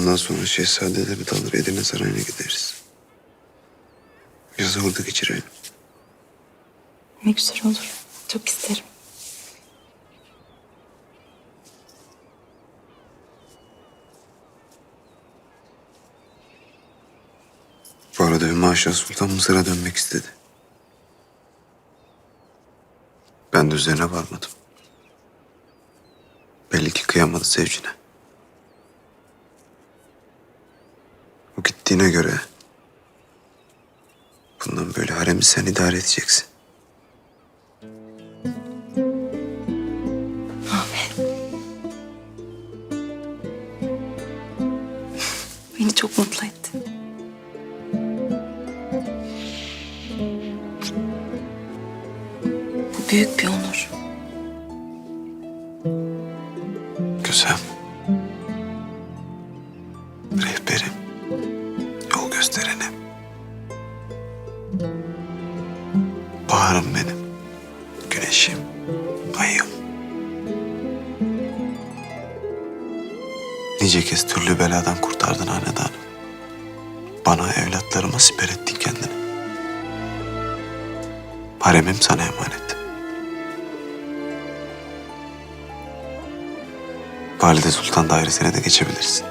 Ondan sonra şehzadeleri de alır Edirne Sarayı'na gideriz. Yazı orada geçirelim. Ne güzel olur. Çok isterim. Bu arada Ümmü Aşağı Sultan Mısır'a dönmek istedi. Ben de üzerine varmadım. Belli ki kıyamadı sevcine. O gittiğine göre... Bundan böyle haremi sen idare edeceksin. Beni çok mutlu etti. Bu büyük bir onur. Dairesine de geçebilirsin.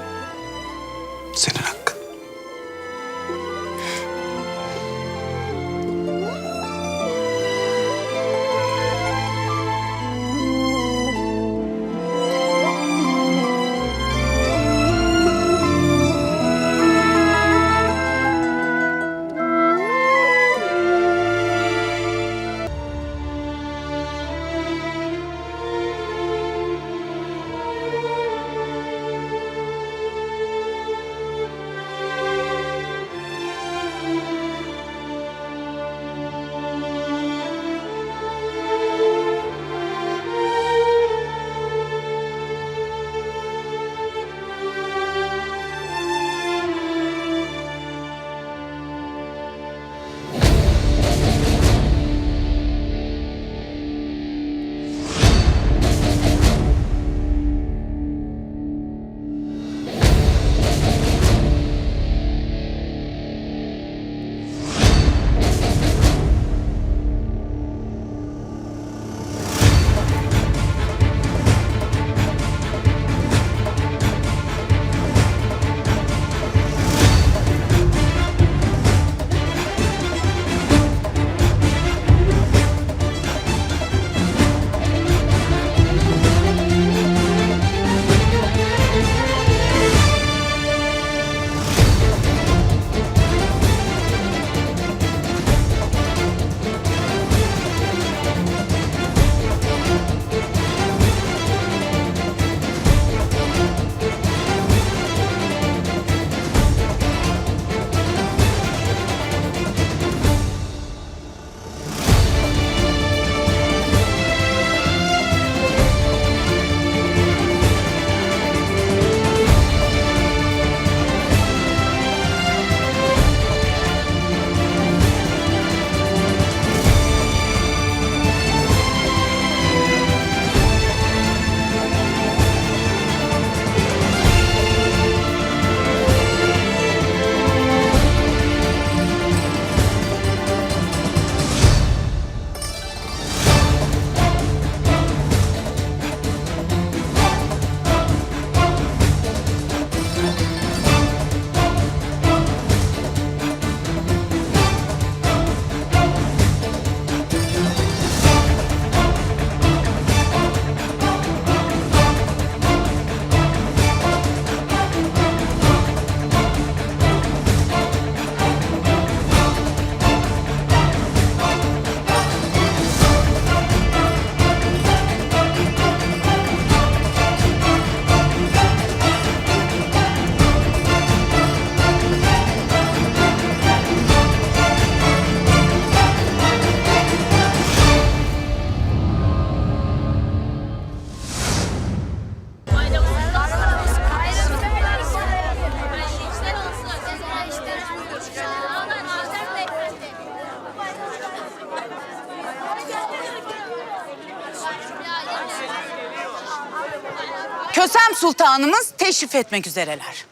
Kösem Sultanımız teşrif etmek üzereler.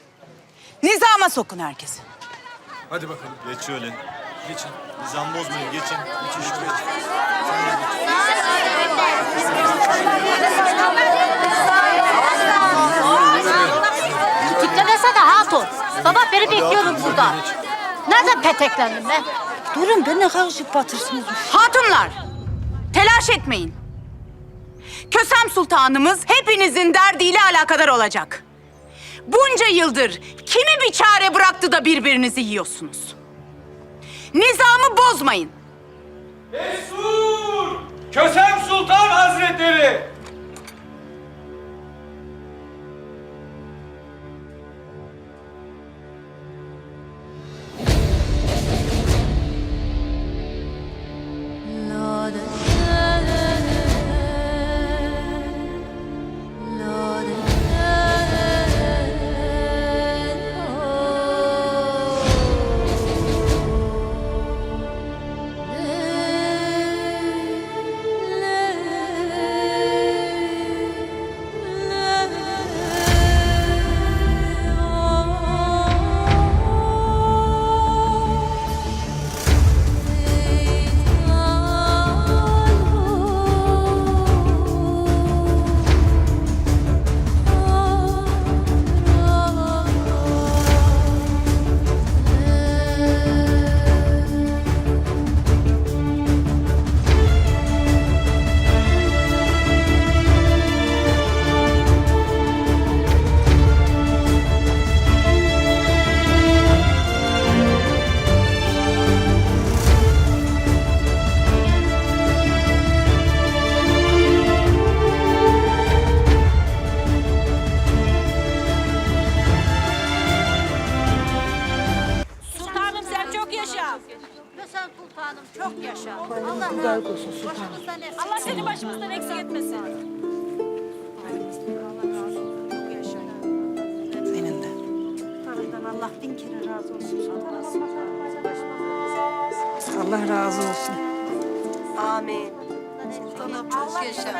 Nizama sokun herkesi. Hadi bakalım. Geç şöyle. Geçin. Nizam bozmayın. Geçin. Geçin şuraya. Diklemesene hatun. Baba beni bekliyorum burada. Nereden peteklendim ben? Durun beni karışık batırsınız. Hatunlar, telaş etmeyin. Kösem Sultanımız hepinizin derdiyle alakadar olacak. Bunca yıldır kimi bir çare bıraktı da birbirinizi yiyorsunuz? Nizamı bozmayın. Destur! Kösem Sultan Hazretleri! Allah razı olsun. Amin. Sultanım çok yaşa.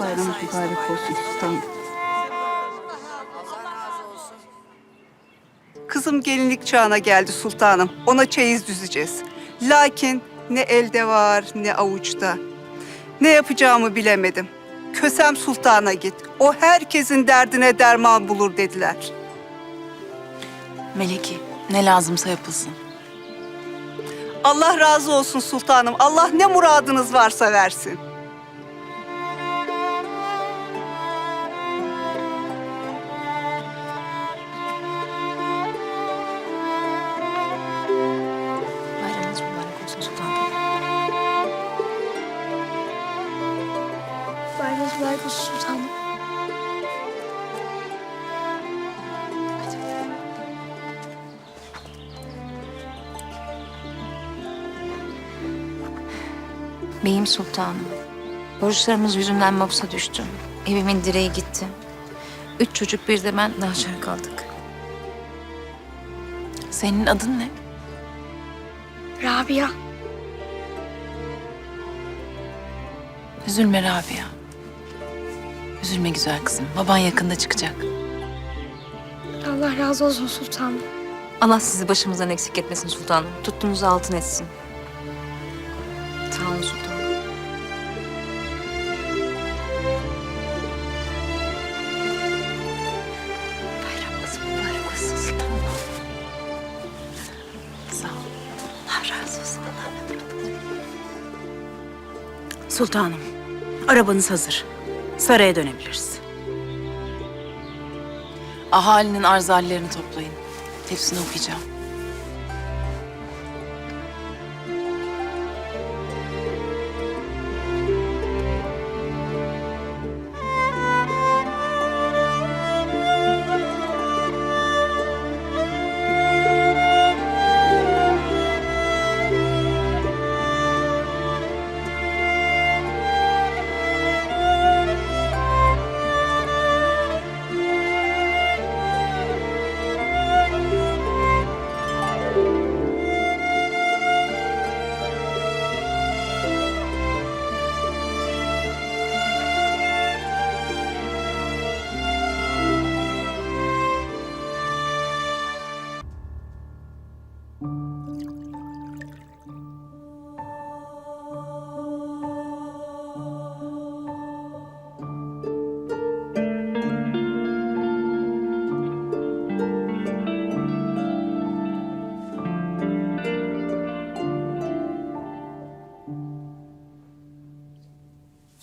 Bayramınız mübarek olsun sultanım. Kızım gelinlik çağına geldi sultanım. Ona çeyiz düzeceğiz. Lakin ne elde var ne avuçta. Ne yapacağımı bilemedim. Kösem Sultan'a git. O herkesin derdine derman bulur dediler. Meleki ne lazımsa yapılsın. Allah razı olsun sultanım. Allah ne muradınız varsa versin. Beyim sultanım. Borçlarımız yüzünden mapsa düştüm. Evimin direği gitti. Üç çocuk bir de ben nahşer kaldık. Senin adın ne? Rabia. Üzülme Rabia. Üzülme güzel kızım. Baban yakında çıkacak. Allah razı olsun sultanım. Allah sizi başımızdan eksik etmesin sultanım. Tuttuğunuzu altın etsin. Sultanım, arabanız hazır. Saraya dönebiliriz. Ahalinin arzallerini toplayın. Hepsini okuyacağım.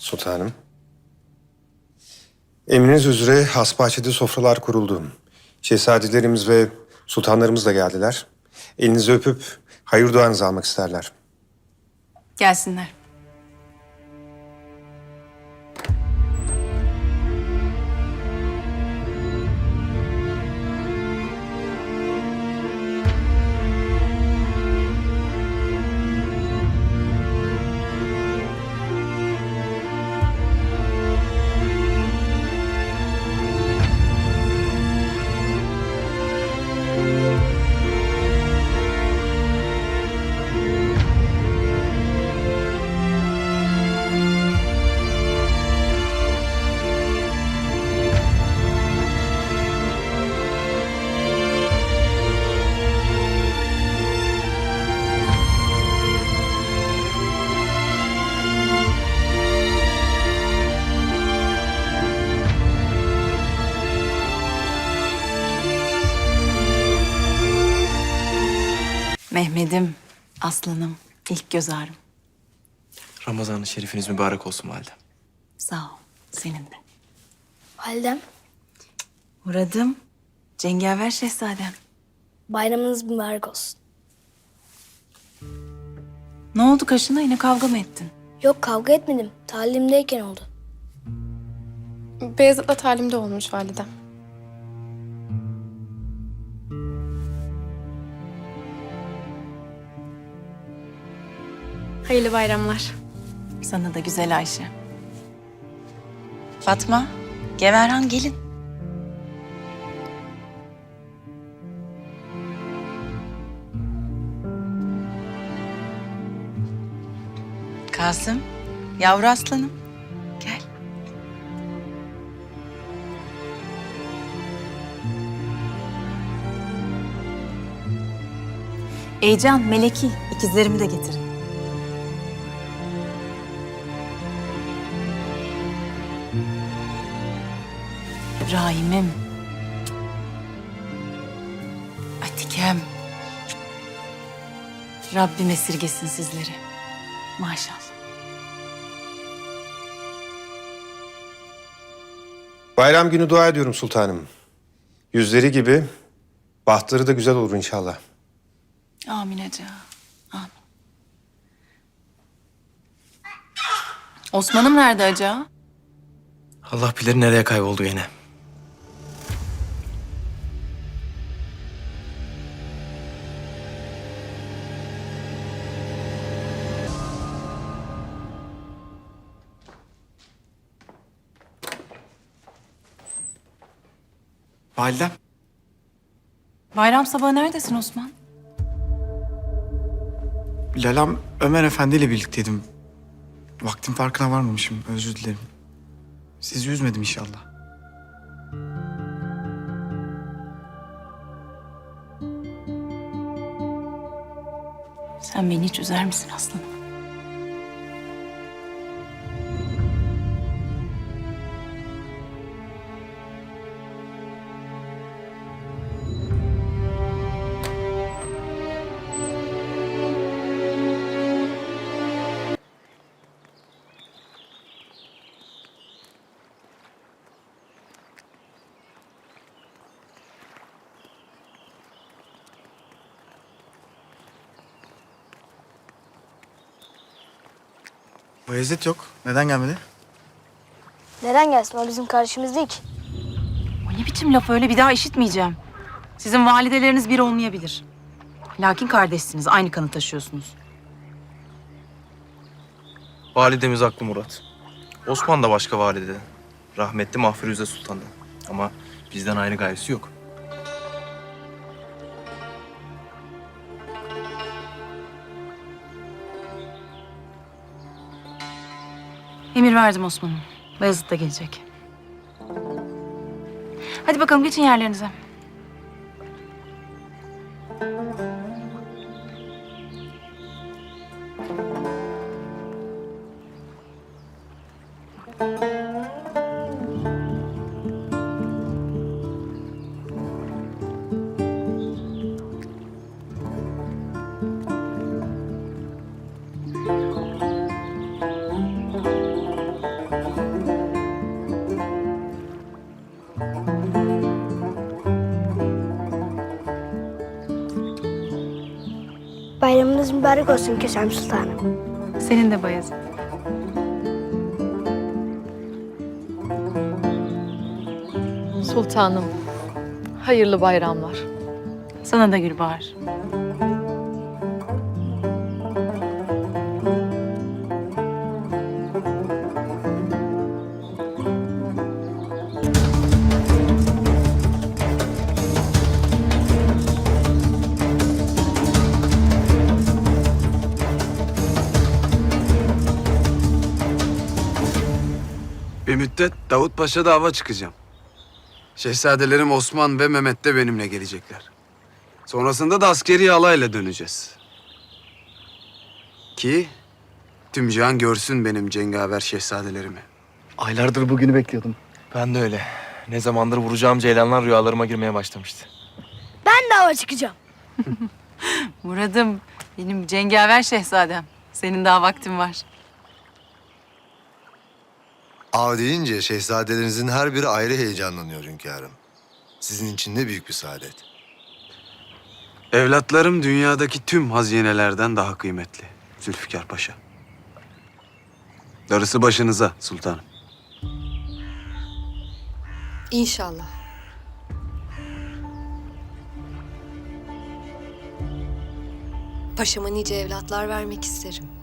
Sultanım. Emriniz üzere hasbahçede sofralar kuruldu. Şehzadelerimiz ve sultanlarımız da geldiler. Elinizi öpüp hayır duanızı almak isterler. Gelsinler. Mehmet'im, aslanım, ilk göz ağrım. Ramazan-ı şerifiniz mübarek olsun validem. Sağ ol, senin de. Validem, Muradım, cengaver şehzadem. bayramınız mübarek olsun. Ne oldu kaşına yine kavga mı ettin? Yok kavga etmedim. Talimdeyken oldu. Beyazıt'la talimde olmuş validem. Hayırlı bayramlar. Sana da güzel Ayşe. Fatma, Geverhan gelin. Kasım, yavru aslanım. Gel. Eycan, Meleki, ikizlerimi de getirin. İbrahim'im. Atikem. Rabbim esirgesin sizleri. Maşallah. Bayram günü dua ediyorum sultanım. Yüzleri gibi bahtları da güzel olur inşallah. Amin Ece. Amin. Osman'ım nerede Aca? Allah bilir nereye kayboldu yine. Validem. Bayram sabahı neredesin Osman? Lalam Ömer Efendi ile birlikteydim. Vaktin farkına varmamışım. Özür dilerim. Sizi üzmedim inşallah. Sen beni hiç üzer misin aslanım? Bayezid yok. Neden gelmedi? Neden gelsin? O bizim kardeşimiz değil ki. O ne biçim laf öyle bir daha işitmeyeceğim. Sizin valideleriniz bir olmayabilir. Lakin kardeşsiniz, aynı kanı taşıyorsunuz. Validemiz haklı Murat. Osman da başka valideden. Rahmetli Mahfiruze Sultan'dan. Ama bizden ayrı gayesi yok. Emir verdim Osman'ım. Bayezid de gelecek. Hadi bakalım geçin yerlerinize. Bayramınız mübarek olsun Kösem Sultanım. Senin de Bayezid. Sultanım, hayırlı bayramlar. Sana da Gülbahar. Bir müddet Davut Paşa'da hava çıkacağım. Şehzadelerim Osman ve Mehmet de benimle gelecekler. Sonrasında da askeri alayla döneceğiz. Ki tüm cihan görsün benim cengaver şehzadelerimi. Aylardır bugünü bekliyordum. Ben de öyle. Ne zamandır vuracağım ceylanlar rüyalarıma girmeye başlamıştı. Ben de hava çıkacağım. Muradım, benim cengaver şehzadem. Senin daha vaktin var. Av deyince şehzadelerinizin her biri ayrı heyecanlanıyor hünkârım. Sizin için ne büyük bir saadet. Evlatlarım dünyadaki tüm hazinelerden daha kıymetli. Zülfikar Paşa. Darısı başınıza sultanım. İnşallah. Paşama nice evlatlar vermek isterim.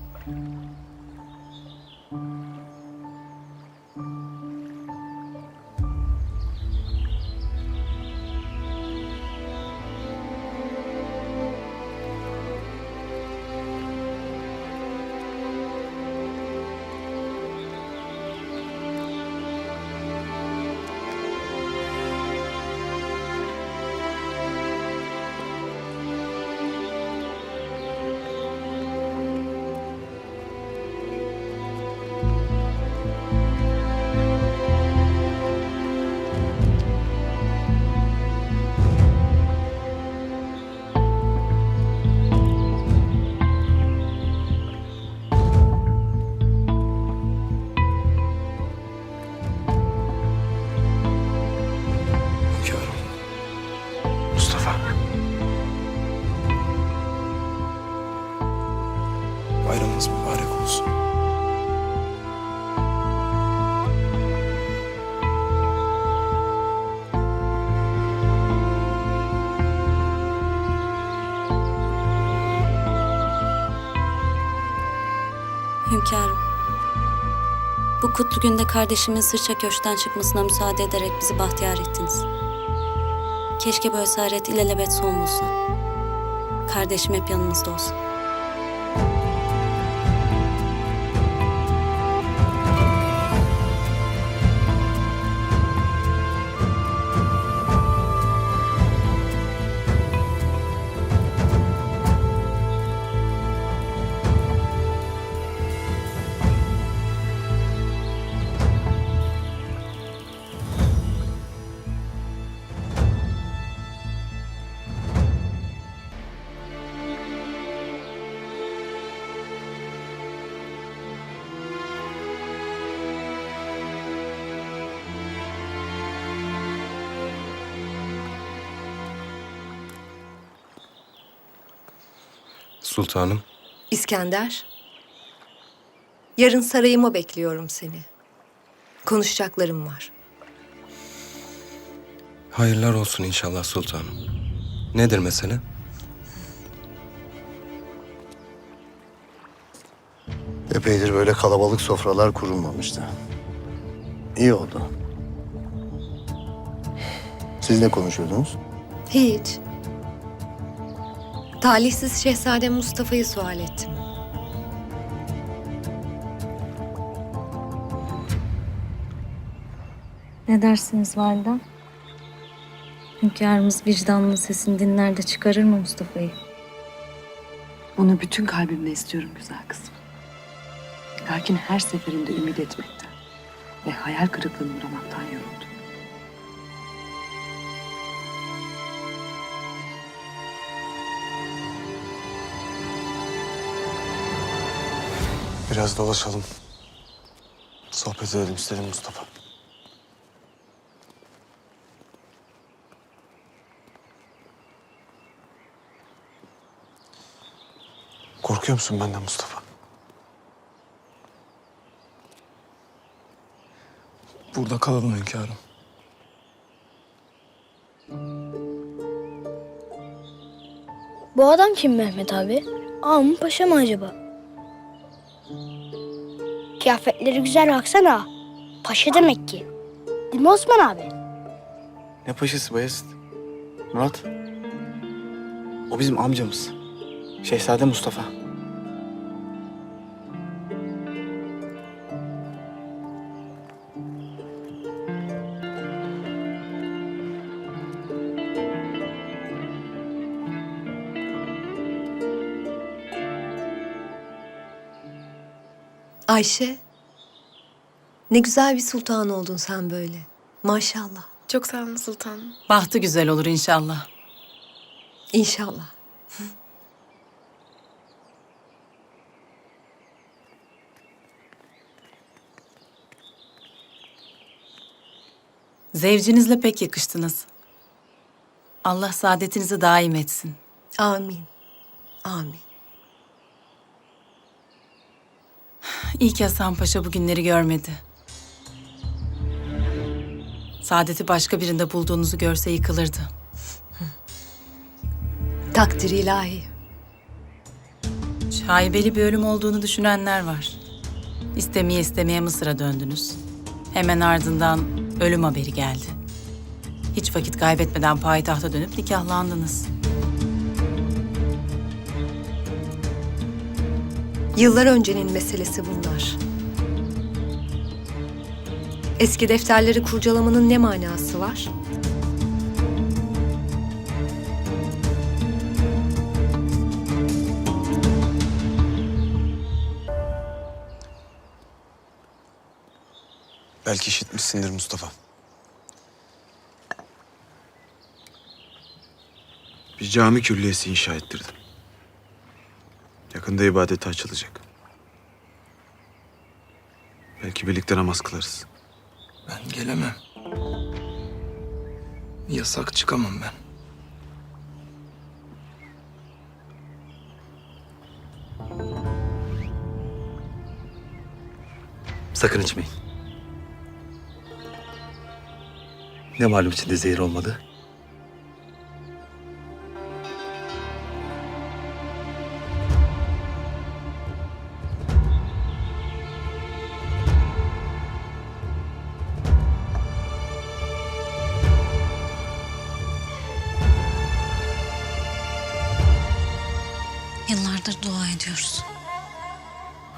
Kutlu günde kardeşimin sırça köşkten çıkmasına müsaade ederek bizi bahtiyar ettiniz. Keşke bu esaret ilelebet son bulsa. Kardeşim hep yanınızda olsun. Sultanım. İskender, yarın sarayıma bekliyorum seni. Konuşacaklarım var. Hayırlar olsun inşallah sultanım. Nedir mesele? Epeydir böyle kalabalık sofralar kurulmamıştı. İyi oldu. Siz ne konuşuyordunuz? Hiç. Talihsiz Şehzade Mustafa'yı sual ettim. Ne dersiniz validem? Hünkârımız vicdanlı sesini dinler de çıkarır mı Mustafa'yı? Onu bütün kalbimle istiyorum güzel kızım. Lakin her seferinde ümit etmekten ve hayal kırıklığına uğramaktan yoruldum. Biraz dolaşalım. Sohbet edelim istedim Mustafa. Korkuyor musun benden Mustafa? Burada kalalım hünkârım. Bu adam kim Mehmet abi? Ağa mı paşa mı acaba? Kıyafetleri güzel baksana. Paşa demek ki. Değil mi Osman abi? Ne paşası Bayezid? Murat. O bizim amcamız. Şehzade Mustafa. Ayşe. Ne güzel bir sultan oldun sen böyle. Maşallah. Çok sağ olun sultanım. Bahtı güzel olur inşallah. İnşallah. Zevcinizle pek yakıştınız. Allah saadetinizi daim etsin. Amin. Amin. İyi ki Hasan Paşa bu günleri görmedi. Saadeti başka birinde bulduğunuzu görse yıkılırdı. Takdir ilahi. Şaibeli bir ölüm olduğunu düşünenler var. İstemeye istemeye Mısır'a döndünüz. Hemen ardından ölüm haberi geldi. Hiç vakit kaybetmeden payitahta dönüp nikahlandınız. Yıllar öncenin meselesi bunlar. Eski defterleri kurcalamanın ne manası var? Belki işitmişsindir Mustafa. Bir cami külliyesi inşa ettirdim. Yakında ibadete açılacak. Belki birlikte namaz kılarız. Ben gelemem. Yasak çıkamam ben. Sakın içmeyin. Ne malum içinde zehir olmadı? Yıllardır dua ediyoruz.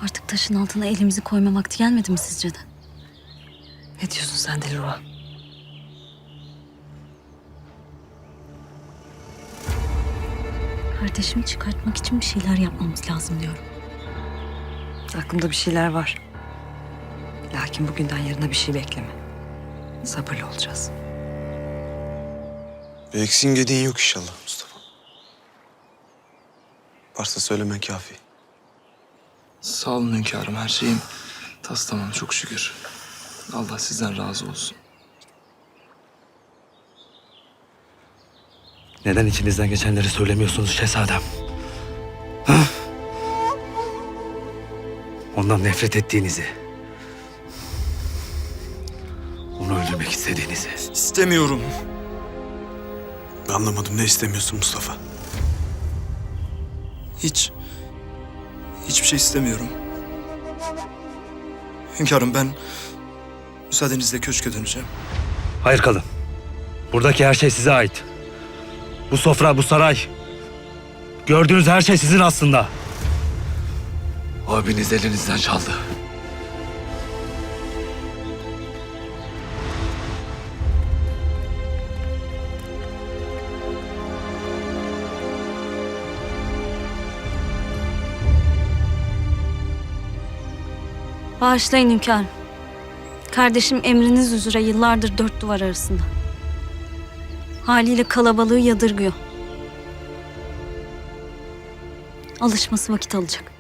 Artık taşın altına elimizi koyma vakti gelmedi mi sizce de? Ne diyorsun sen Dilruba? Kardeşimi çıkartmak için bir şeyler yapmamız lazım diyorum. Aklımda bir şeyler var. Lakin bugünden yarına bir şey bekleme. Sabırlı olacağız. Bir eksiğin gediğin yok inşallah Mustafa. Varsa söylemen kafi. Sağ olun hünkârım. Her şeyim tas tamam çok şükür. Allah sizden razı olsun. Neden içinizden geçenleri söylemiyorsunuz şehzadem? Ha? Ondan nefret ettiğinizi. Onu öldürmek istediğinizi. İstemiyorum. Anlamadım ne istemiyorsun Mustafa? Hiç. Hiçbir şey istemiyorum. Hünkârım ben müsaadenizle köşke döneceğim. Hayır kalın. Buradaki her şey size ait. Bu sofra, bu saray. Gördüğünüz her şey sizin aslında. Abiniz elinizden çaldı. Bağışlayın hünkârım. Kardeşim emriniz üzere yıllardır dört duvar arasında. Haliyle kalabalığı yadırgıyor. Alışması vakit alacak.